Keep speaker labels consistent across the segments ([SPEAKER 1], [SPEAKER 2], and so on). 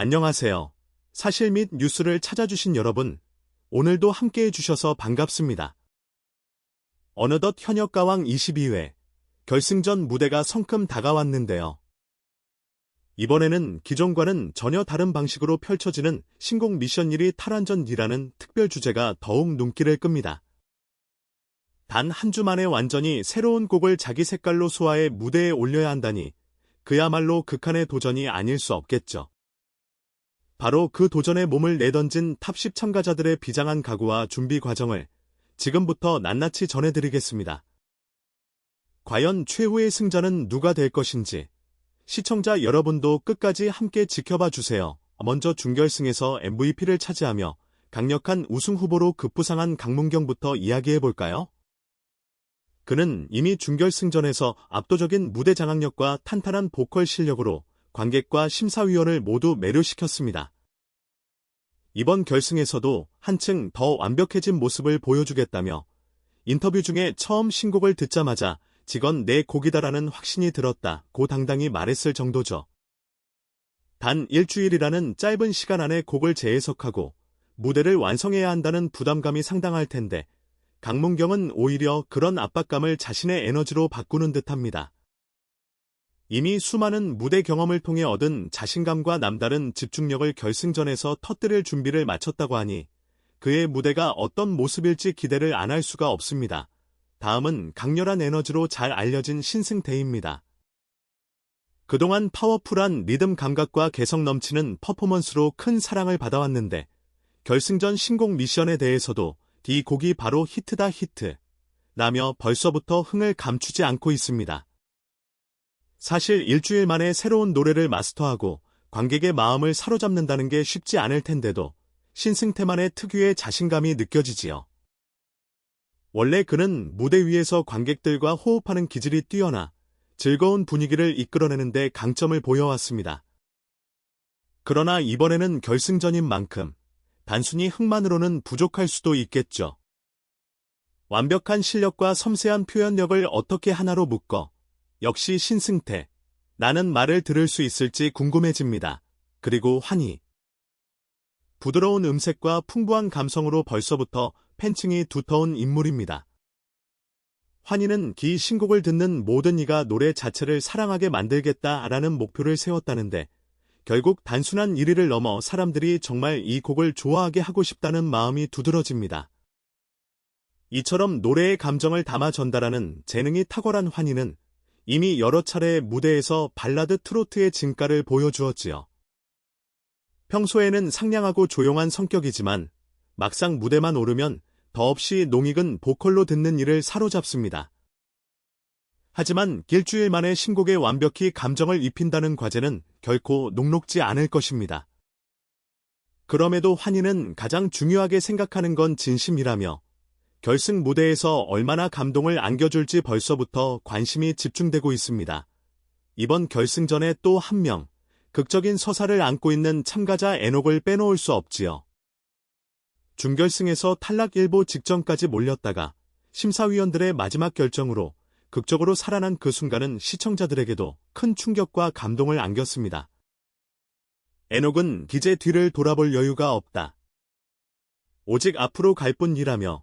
[SPEAKER 1] 안녕하세요. 사실 및 뉴스를 찾아주신 여러분, 오늘도 함께해 주셔서 반갑습니다. 어느덧 현역가왕 22회 결승전 무대가 성큼 다가왔는데요. 이번에는 기존과는 전혀 다른 방식으로 펼쳐지는 신곡 미션 1위 탈환전이라는 특별 주제가 더욱 눈길을 끕니다. 단 한 주 만에 완전히 새로운 곡을 자기 색깔로 소화해 무대에 올려야 한다니 그야말로 극한의 도전이 아닐 수 없겠죠. 바로 그 도전에 몸을 내던진 탑10 참가자들의 비장한 각오와 준비 과정을 지금부터 낱낱이 전해드리겠습니다. 과연 최후의 승자는 누가 될 것인지 시청자 여러분도 끝까지 함께 지켜봐 주세요. 먼저 준결승에서 MVP를 차지하며 강력한 우승 후보로 급부상한 강문경부터 이야기해 볼까요? 그는 이미 준결승전에서 압도적인 무대 장악력과 탄탄한 보컬 실력으로 관객과 심사위원을 모두 매료시켰습니다. 이번 결승에서도 한층 더 완벽해진 모습을 보여주겠다며 인터뷰 중에 처음 신곡을 듣자마자 직원 내 곡이다라는 확신이 들었다 고 당당히 말했을 정도죠. 단 일주일이라는 짧은 시간 안에 곡을 재해석하고 무대를 완성해야 한다는 부담감이 상당할 텐데 강문경은 오히려 그런 압박감을 자신의 에너지로 바꾸는 듯합니다. 이미 수많은 무대 경험을 통해 얻은 자신감과 남다른 집중력을 결승전에서 터뜨릴 준비를 마쳤다고 하니 그의 무대가 어떤 모습일지 기대를 안 할 수가 없습니다. 다음은 강렬한 에너지로 잘 알려진 신승대입니다. 그동안 파워풀한 리듬 감각과 개성 넘치는 퍼포먼스로 큰 사랑을 받아왔는데 결승전 신곡 미션에 대해서도 이 곡이 바로 히트다 히트 라며 벌써부터 흥을 감추지 않고 있습니다. 사실 일주일 만에 새로운 노래를 마스터하고 관객의 마음을 사로잡는다는 게 쉽지 않을 텐데도 신승태만의 특유의 자신감이 느껴지지요. 원래 그는 무대 위에서 관객들과 호흡하는 기질이 뛰어나 즐거운 분위기를 이끌어내는데 강점을 보여왔습니다. 그러나 이번에는 결승전인 만큼 단순히 흥만으로는 부족할 수도 있겠죠. 완벽한 실력과 섬세한 표현력을 어떻게 하나로 묶어 역시 신승태. 나는 말을 들을 수 있을지 궁금해집니다. 그리고 환희. 부드러운 음색과 풍부한 감성으로 벌써부터 팬층이 두터운 인물입니다. 환희는 기 신곡을 듣는 모든 이가 노래 자체를 사랑하게 만들겠다라는 목표를 세웠다는데 결국 단순한 1위를 넘어 사람들이 정말 이 곡을 좋아하게 하고 싶다는 마음이 두드러집니다. 이처럼 노래의 감정을 담아 전달하는 재능이 탁월한 환희는 이미 여러 차례 무대에서 발라드 트로트의 진가를 보여주었지요. 평소에는 상냥하고 조용한 성격이지만 막상 무대만 오르면 더없이 농익은 보컬로 듣는 일을 사로잡습니다. 하지만 일주일 만에 신곡에 완벽히 감정을 입힌다는 과제는 결코 녹록지 않을 것입니다. 그럼에도 환희는 가장 중요하게 생각하는 건 진심이라며 결승 무대에서 얼마나 감동을 안겨줄지 벌써부터 관심이 집중되고 있습니다. 이번 결승전에 또 한 명, 극적인 서사를 안고 있는 참가자 에녹을 빼놓을 수 없지요. 준결승에서 탈락 일보 직전까지 몰렸다가 심사위원들의 마지막 결정으로 극적으로 살아난 그 순간은 시청자들에게도 큰 충격과 감동을 안겼습니다. 에녹은 기재 뒤를 돌아볼 여유가 없다. 오직 앞으로 갈 뿐이라며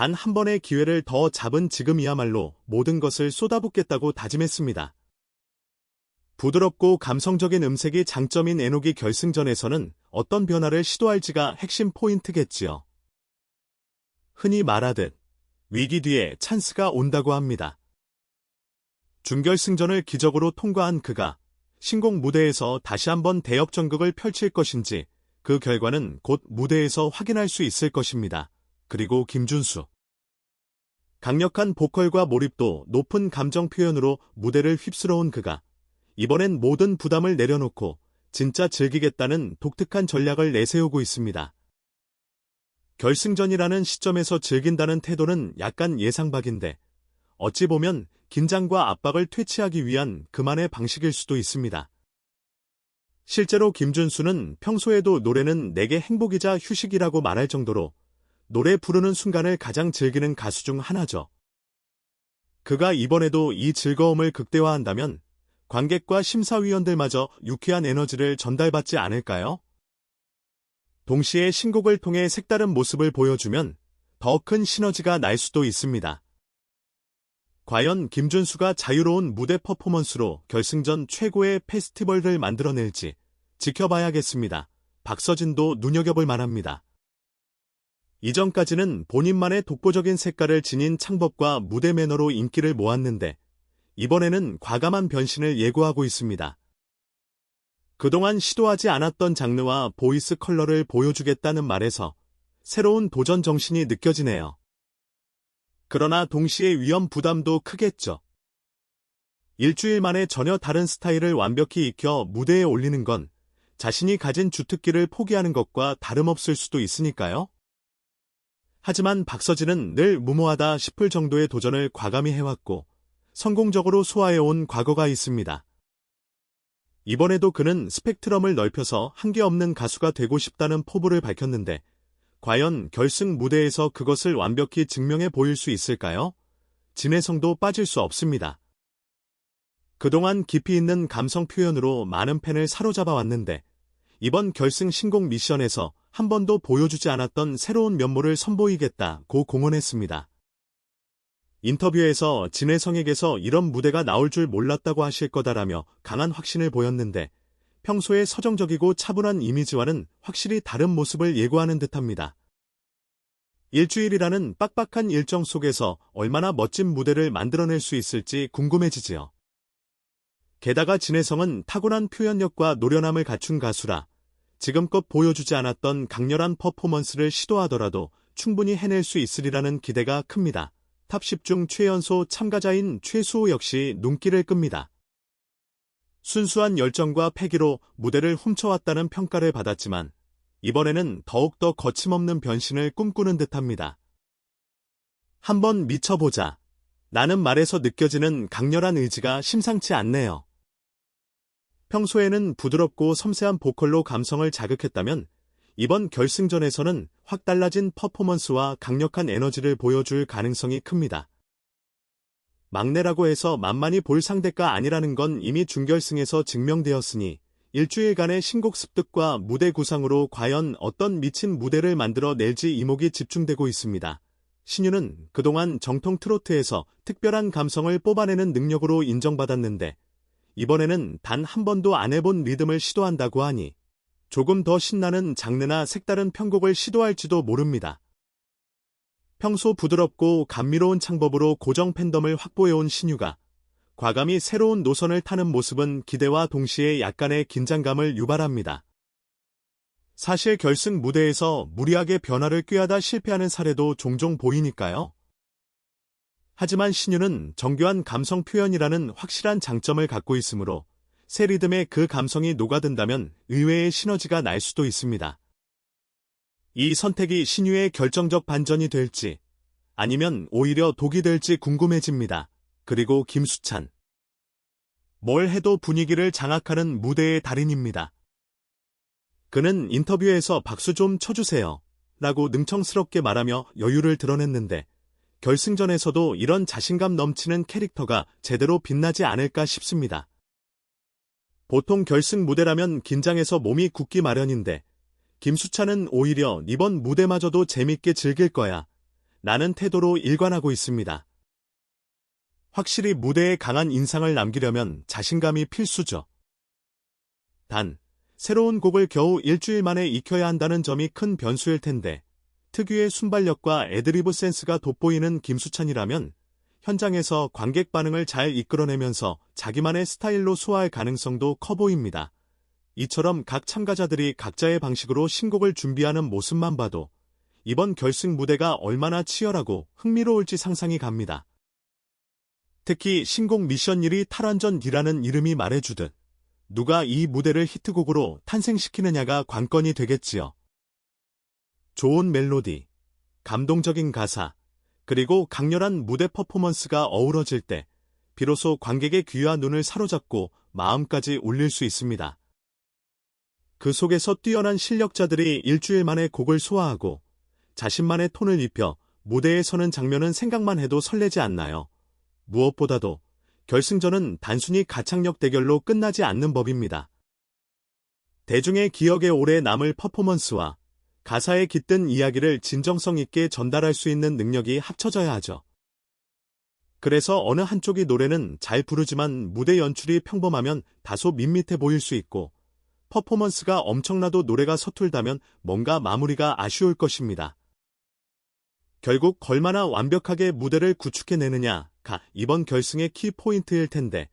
[SPEAKER 1] 단 한 번의 기회를 더 잡은 지금이야말로 모든 것을 쏟아붓겠다고 다짐했습니다. 부드럽고 감성적인 음색이 장점인 에녹이 결승전에서는 어떤 변화를 시도할지가 핵심 포인트겠지요. 흔히 말하듯 위기 뒤에 찬스가 온다고 합니다. 준결승전을 기적으로 통과한 그가 신곡 무대에서 다시 한번 대역전극을 펼칠 것인지 그 결과는 곧 무대에서 확인할 수 있을 것입니다. 그리고 김준수. 강력한 보컬과 몰입도 높은 감정 표현으로 무대를 휩쓸어온 그가 이번엔 모든 부담을 내려놓고 진짜 즐기겠다는 독특한 전략을 내세우고 있습니다. 결승전이라는 시점에서 즐긴다는 태도는 약간 예상박인데 어찌 보면 긴장과 압박을 퇴치하기 위한 그만의 방식일 수도 있습니다. 실제로 김준수는 평소에도 노래는 내게 행복이자 휴식이라고 말할 정도로 노래 부르는 순간을 가장 즐기는 가수 중 하나죠. 그가 이번에도 이 즐거움을 극대화한다면 관객과 심사위원들마저 유쾌한 에너지를 전달받지 않을까요? 동시에 신곡을 통해 색다른 모습을 보여주면 더 큰 시너지가 날 수도 있습니다. 과연 김준수가 자유로운 무대 퍼포먼스로 결승전 최고의 페스티벌을 만들어낼지 지켜봐야겠습니다. 박서진도 눈여겨볼 만합니다. 이전까지는 본인만의 독보적인 색깔을 지닌 창법과 무대 매너로 인기를 모았는데 이번에는 과감한 변신을 예고하고 있습니다. 그동안 시도하지 않았던 장르와 보이스 컬러를 보여주겠다는 말에서 새로운 도전 정신이 느껴지네요. 그러나 동시에 위험 부담도 크겠죠. 일주일 만에 전혀 다른 스타일을 완벽히 익혀 무대에 올리는 건 자신이 가진 주특기를 포기하는 것과 다름없을 수도 있으니까요. 하지만 박서진은 늘 무모하다 싶을 정도의 도전을 과감히 해왔고 성공적으로 소화해온 과거가 있습니다. 이번에도 그는 스펙트럼을 넓혀서 한계 없는 가수가 되고 싶다는 포부를 밝혔는데 과연 결승 무대에서 그것을 완벽히 증명해 보일 수 있을까요? 진해성도 빠질 수 없습니다. 그동안 깊이 있는 감성 표현으로 많은 팬을 사로잡아 왔는데 이번 결승 신곡 미션에서 한 번도 보여주지 않았던 새로운 면모를 선보이겠다고 공언했습니다. 인터뷰에서 진혜성에게서 이런 무대가 나올 줄 몰랐다고 하실 거다라며 강한 확신을 보였는데 평소에 서정적이고 차분한 이미지와는 확실히 다른 모습을 예고하는 듯합니다. 일주일이라는 빡빡한 일정 속에서 얼마나 멋진 무대를 만들어낼 수 있을지 궁금해지지요. 게다가 진혜성은 타고난 표현력과 노련함을 갖춘 가수라 지금껏 보여주지 않았던 강렬한 퍼포먼스를 시도하더라도 충분히 해낼 수 있으리라는 기대가 큽니다. 탑 10 중 최연소 참가자인 최수호 역시 눈길을 끕니다. 순수한 열정과 패기로 무대를 훔쳐왔다는 평가를 받았지만 이번에는 더욱더 거침없는 변신을 꿈꾸는 듯합니다. 한번 미쳐보자. 나는 말에서 느껴지는 강렬한 의지가 심상치 않네요. 평소에는 부드럽고 섬세한 보컬로 감성을 자극했다면 이번 결승전에서는 확 달라진 퍼포먼스와 강력한 에너지를 보여줄 가능성이 큽니다. 막내라고 해서 만만히 볼 상대가 아니라는 건 이미 준결승에서 증명되었으니 일주일간의 신곡 습득과 무대 구상으로 과연 어떤 미친 무대를 만들어 낼지 이목이 집중되고 있습니다. 신유는 그동안 정통 트로트에서 특별한 감성을 뽑아내는 능력으로 인정받았는데 이번에는 단 한 번도 안 해본 리듬을 시도한다고 하니 조금 더 신나는 장르나 색다른 편곡을 시도할지도 모릅니다. 평소 부드럽고 감미로운 창법으로 고정 팬덤을 확보해온 신유가 과감히 새로운 노선을 타는 모습은 기대와 동시에 약간의 긴장감을 유발합니다. 사실 결승 무대에서 무리하게 변화를 꾀하다 실패하는 사례도 종종 보이니까요. 하지만 신유는 정교한 감성 표현이라는 확실한 장점을 갖고 있으므로 새 리듬에 그 감성이 녹아든다면 의외의 시너지가 날 수도 있습니다. 이 선택이 신유의 결정적 반전이 될지 아니면 오히려 독이 될지 궁금해집니다. 그리고 김수찬. 뭘 해도 분위기를 장악하는 무대의 달인입니다. 그는 인터뷰에서 박수 좀 쳐주세요. 라고 능청스럽게 말하며 여유를 드러냈는데 결승전에서도 이런 자신감 넘치는 캐릭터가 제대로 빛나지 않을까 싶습니다. 보통 결승 무대라면 긴장해서 몸이 굳기 마련인데 김수찬은 오히려 이번 무대마저도 재밌게 즐길 거야. 나는 태도로 일관하고 있습니다. 확실히 무대에 강한 인상을 남기려면 자신감이 필수죠. 단, 새로운 곡을 겨우 일주일 만에 익혀야 한다는 점이 큰 변수일 텐데, 특유의 순발력과 애드리브 센스가 돋보이는 김수찬이라면 현장에서 관객 반응을 잘 이끌어내면서 자기만의 스타일로 소화할 가능성도 커 보입니다. 이처럼 각 참가자들이 각자의 방식으로 신곡을 준비하는 모습만 봐도 이번 결승 무대가 얼마나 치열하고 흥미로울지 상상이 갑니다. 특히 신곡 미션 1이 탈환전이라는 이름이 말해주듯 누가 이 무대를 히트곡으로 탄생시키느냐가 관건이 되겠지요. 좋은 멜로디, 감동적인 가사, 그리고 강렬한 무대 퍼포먼스가 어우러질 때 비로소 관객의 귀와 눈을 사로잡고 마음까지 울릴 수 있습니다. 그 속에서 뛰어난 실력자들이 일주일 만에 곡을 소화하고 자신만의 톤을 입혀 무대에 서는 장면은 생각만 해도 설레지 않나요? 무엇보다도 결승전은 단순히 가창력 대결로 끝나지 않는 법입니다. 대중의 기억에 오래 남을 퍼포먼스와 가사에 깃든 이야기를 진정성 있게 전달할 수 있는 능력이 합쳐져야 하죠. 그래서 어느 한쪽이 노래는 잘 부르지만 무대 연출이 평범하면 다소 밋밋해 보일 수 있고 퍼포먼스가 엄청나도 노래가 서툴다면 뭔가 마무리가 아쉬울 것입니다. 결국 걸마나 완벽하게 무대를 구축해내느냐가 이번 결승의 키포인트일 텐데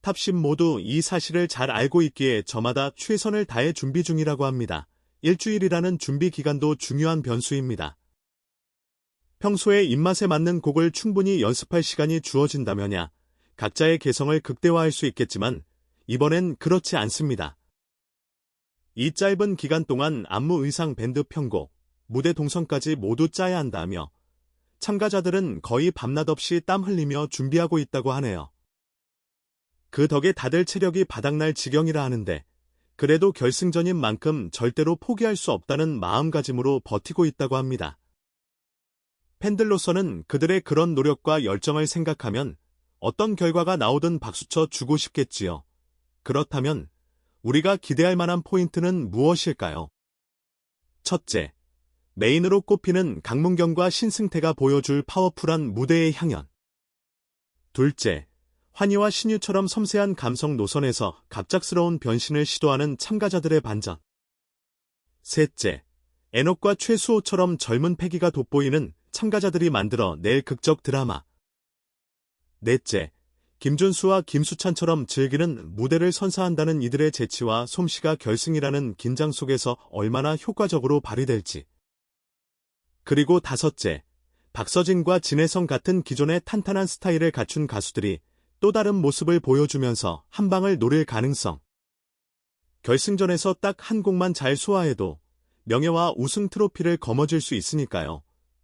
[SPEAKER 1] 탑10 모두 이 사실을 잘 알고 있기에 저마다 최선을 다해 준비 중이라고 합니다. 일주일이라는 준비 기간도 중요한 변수입니다. 평소에 입맛에 맞는 곡을 충분히 연습할 시간이 주어진다면야 각자의 개성을 극대화할 수 있겠지만 이번엔 그렇지 않습니다. 이 짧은 기간 동안 안무 의상 밴드 편곡, 무대 동선까지 모두 짜야 한다며 참가자들은 거의 밤낮 없이 땀 흘리며 준비하고 있다고 하네요. 그 덕에 다들 체력이 바닥날 지경이라 하는데 그래도 결승전인 만큼 절대로 포기할 수 없다는 마음가짐으로 버티고 있다고 합니다. 팬들로서는 그들의 그런 노력과 열정을 생각하면 어떤 결과가 나오든 박수쳐 주고 싶겠지요. 그렇다면 우리가 기대할 만한 포인트는 무엇일까요? 첫째, 메인으로 꼽히는 강문경과 신승태가 보여줄 파워풀한 무대의 향연. 둘째, 환희와 신유처럼 섬세한 감성 노선에서 갑작스러운 변신을 시도하는 참가자들의 반전. 셋째, 애녹과 최수호처럼 젊은 패기가 돋보이는 참가자들이 만들어 낼 극적 드라마. 넷째, 김준수와 김수찬처럼 즐기는 무대를 선사한다는 이들의 재치와 솜씨가 결승이라는 긴장 속에서 얼마나 효과적으로 발휘될지. 그리고 다섯째, 박서진과 진혜성 같은 기존의 탄탄한 스타일을 갖춘 가수들이 또 다른 모습을 보여주면서 한 방을 노릴 가능성. 결승전에서 딱 한 곡만 잘 소화해도 명예와 우승 트로피를 거머쥘 수 있으니까요.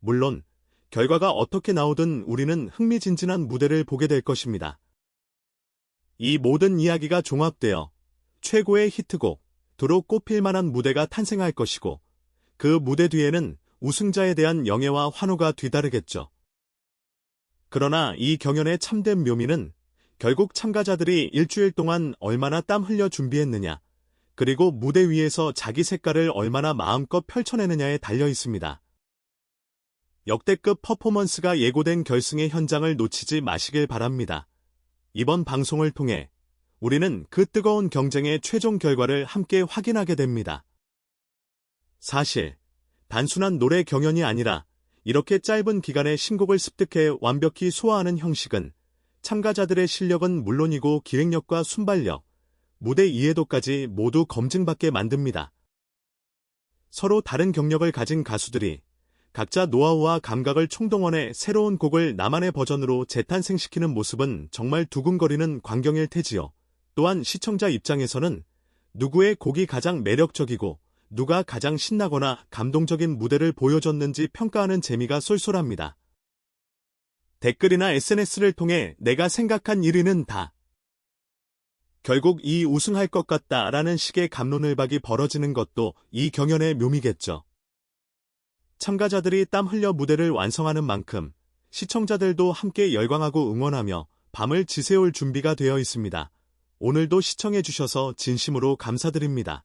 [SPEAKER 1] 물론 결과가 어떻게 나오든 우리는 흥미진진한 무대를 보게 될 것입니다. 이 모든 이야기가 종합되어 최고의 히트곡, 도로 꼽힐 만한 무대가 탄생할 것이고 그 무대 뒤에는 우승자에 대한 영예와 환호가 뒤따르겠죠. 그러나 이 경연의 참된 묘미는 결국 참가자들이 일주일 동안 얼마나 땀 흘려 준비했느냐, 그리고 무대 위에서 자기 색깔을 얼마나 마음껏 펼쳐내느냐에 달려 있습니다. 역대급 퍼포먼스가 예고된 결승의 현장을 놓치지 마시길 바랍니다. 이번 방송을 통해 우리는 그 뜨거운 경쟁의 최종 결과를 함께 확인하게 됩니다. 사실, 단순한 노래 경연이 아니라 이렇게 짧은 기간에 신곡을 습득해 완벽히 소화하는 형식은 참가자들의 실력은 물론이고 기획력과 순발력, 무대 이해도까지 모두 검증받게 만듭니다. 서로 다른 경력을 가진 가수들이 각자 노하우와 감각을 총동원해 새로운 곡을 나만의 버전으로 재탄생시키는 모습은 정말 두근거리는 광경일 테지요. 또한 시청자 입장에서는 누구의 곡이 가장 매력적이고 누가 가장 신나거나 감동적인 무대를 보여줬는지 평가하는 재미가 쏠쏠합니다. 댓글이나 SNS를 통해 내가 생각한 1위는 다. 결국 이 우승할 것 같다 라는 식의 감론을 박이 벌어지는 것도 이 경연의 묘미겠죠. 참가자들이 땀 흘려 무대를 완성하는 만큼 시청자들도 함께 열광하고 응원하며 밤을 지새울 준비가 되어 있습니다. 오늘도 시청해주셔서 진심으로 감사드립니다.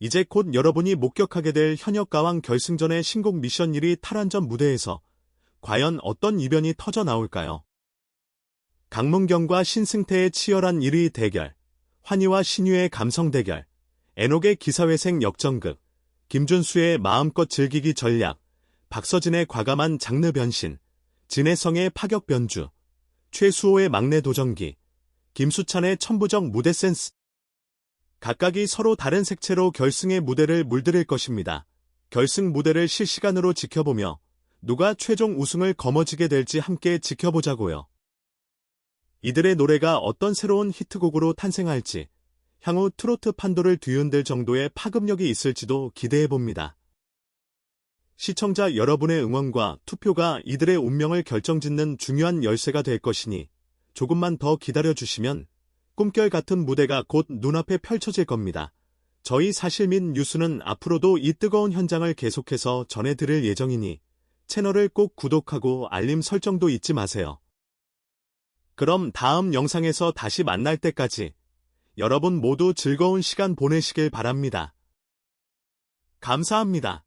[SPEAKER 1] 이제 곧 여러분이 목격하게 될 현역 가왕 결승전의 신곡 미션 1위 탈환전 무대에서 과연 어떤 이변이 터져 나올까요? 강문경과 신승태의 치열한 1위 대결, 환희와 신유의 감성 대결, 애녹의 기사회생 역전극, 김준수의 마음껏 즐기기 전략, 박서진의 과감한 장르 변신, 진혜성의 파격 변주, 최수호의 막내 도전기, 김수찬의 천부적 무대 센스. 각각이 서로 다른 색채로 결승의 무대를 물들일 것입니다. 결승 무대를 실시간으로 지켜보며 누가 최종 우승을 거머쥐게 될지 함께 지켜보자고요. 이들의 노래가 어떤 새로운 히트곡으로 탄생할지 향후 트로트 판도를 뒤흔들 정도의 파급력이 있을지도 기대해봅니다. 시청자 여러분의 응원과 투표가 이들의 운명을 결정짓는 중요한 열쇠가 될 것이니 조금만 더 기다려주시면 꿈결 같은 무대가 곧 눈앞에 펼쳐질 겁니다. 저희 사실 및 뉴스는 앞으로도 이 뜨거운 현장을 계속해서 전해드릴 예정이니 채널을 꼭 구독하고 알림 설정도 잊지 마세요. 그럼 다음 영상에서 다시 만날 때까지 여러분 모두 즐거운 시간 보내시길 바랍니다. 감사합니다.